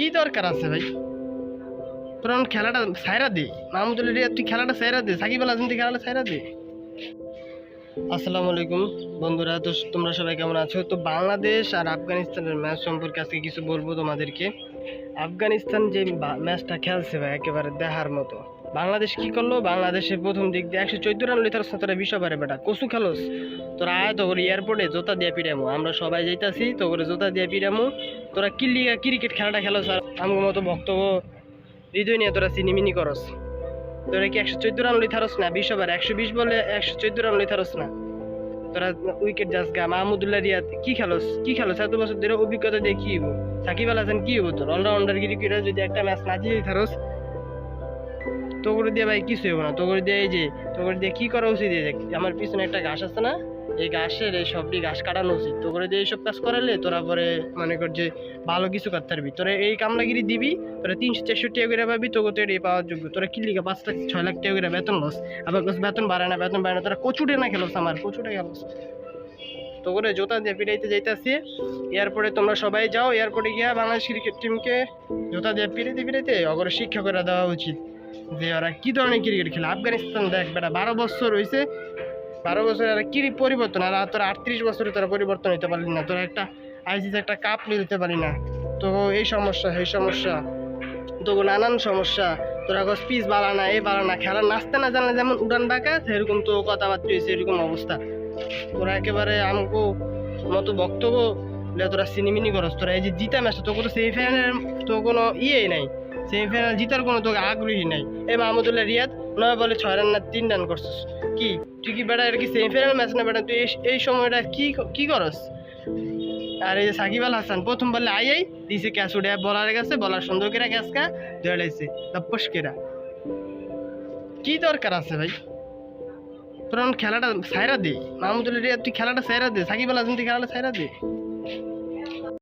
কি দরকার আছে ভাই? তোর খেলাটা সাইরা দে। মাহমুদুল তুই খেলাটা সাইরা দে। সাকিব আল তুই খেলাটা সাইরা দে। আসসালামু আলাইকুম বন্ধুরা তো তোমরা সবাই কেমন আছো? তো বাংলাদেশ আর আফগানিস্তানের ম্যাচ সম্পর্কে আজকে কিছু বলব তোমাদেরকে। আফগানিস্তান যে ম্যাচটা খেলছে ভাই, একেবারে দেখার মতো। বাংলাদেশ কি করল? বাংলাদেশের প্রথম দিক দিয়ে একশো চোদ্দ রান লিতার তোরা বিশ্ব পারে বেটা কসু খেলোস। তোরা আয় তো করে এয়ারপোর্টে জোতা দিয়ে পিড়ামো। আমরা সবাই যাইতাছি, তো করে জোতা দিয়ে পিড়ামো। তোরা কিল্লিগা ক্রিকেট খেলাটা খেলোস আর আমার মতো বক্তব্য হৃদয় নিয়ে তোরা সিনিমিনি করস। তোরা কি একশো চোদ্দ রান লিথারস না? বিশ ওভার, একশো বিশ বলে একশো চোদ্দ রান লিথারস না? তোরা উইকেট যাস গা, মাহমুদুল্লাহ রিয়াদ, কি খেলোস? কি খেলোস? এত বছর ধরে অভিজ্ঞতা দিয়ে কি হব সাকিব আল হাসান কি হব তোর? অলরাউন্ডার গিরি যদি একটা ম্যাচ না জিতে থারস তো করে দিয়ে ভাই কিছু হব না। তো করে দিয়ে এই যে তোকে দিয়ে কি করা উচিত? আমার পিছনে একটা ঘাস আছে না? এই ঘাসের এই সবটি ঘাস কাটানো উচিত। তো করে দিয়ে এইসব কাজ করালে তোরা পরে মনে কর যে ভালো কিছু করতে পারবি। তোরা এই কামলাগিরি দিবি, তোরা তিনশো চারশো টাকা করে পাবি তোকে তো এটাই পাওয়ার যোগ্য। তোরা কি লিখে পাঁচ লাখ, ছয় লাখ টাকা করে বেতন লস। আবার বেতন বাড়ায় না, বেতন বাড়ায় না। তোরা কচুটে না খেলোস আমার, কচুটে খেলোস। তো করে জোতা দিয়ে পিড়াইতে যাইতাছি। এয়ারপোর্টে তোমরা সবাই যাও। এয়ারপোর্টে গিয়া বাংলাদেশ ক্রিকেট টিমকে জোতা দিয়ে পিড়াইতে পিড়াইতে অগরে শিক্ষা করে দেওয়া উচিত। যে ওরা কি ধরনের ক্রিকেট খেলে? আফগানিস্তান দেখ বেটা, বারো বছর হয়েছে বারো বছর আর কি পরিবর্তন? আর তোরা আটত্রিশ বছরে তোরা পরিবর্তন হইতে পারলি না। তোরা একটা আইসিসি একটা কাপ নিতে পারি না। তো এই সমস্যা এই সমস্যা। তো নানান সমস্যা। তোরা গছ পিস বালা না এই বালা না খেলা নাচতে না জানলে যেমন উড়ান ডাকা সেরকম তো কথাবার্তা হয়েছে এরকম অবস্থা। তোরা একেবারে আমাকে মতো বক্তব্য তোরা সিনেমিনি করস। তোরা এই যে জিতা ম্যাচটা তো কোনো সেমিফাইনাল তো কোনো ইয়েই নাই। সেমিফাইনাল জিতার কোনো তোকে আগ্রহী নাই। এই মাহমুদুল্লাহ রিয়াদ, নয় বলে ছয় রান না তিন রান করছিস। কি? তুই কি বেটা আর কি সেমিফাইনাল ম্যাচ না বেটা তুই এই- সময়টা কি কি করস? আর এই যে সাকিব আল হাসান, প্রথম বললে আই আই, দিছে ক্যাচ উঠে বলার কাছে বলার সুন্দর করে ক্যাচ কা ধরেছে দপ্পস কেরা কি দরকার আছে ভাই? তোর খেলাটা সাইরা দে। মাহমুদুল্লাহ রিয়াদ, তুই খেলাটা সাইরা দে। সাকিব আল হাসান, তুই খেলাটা সাইরা দে।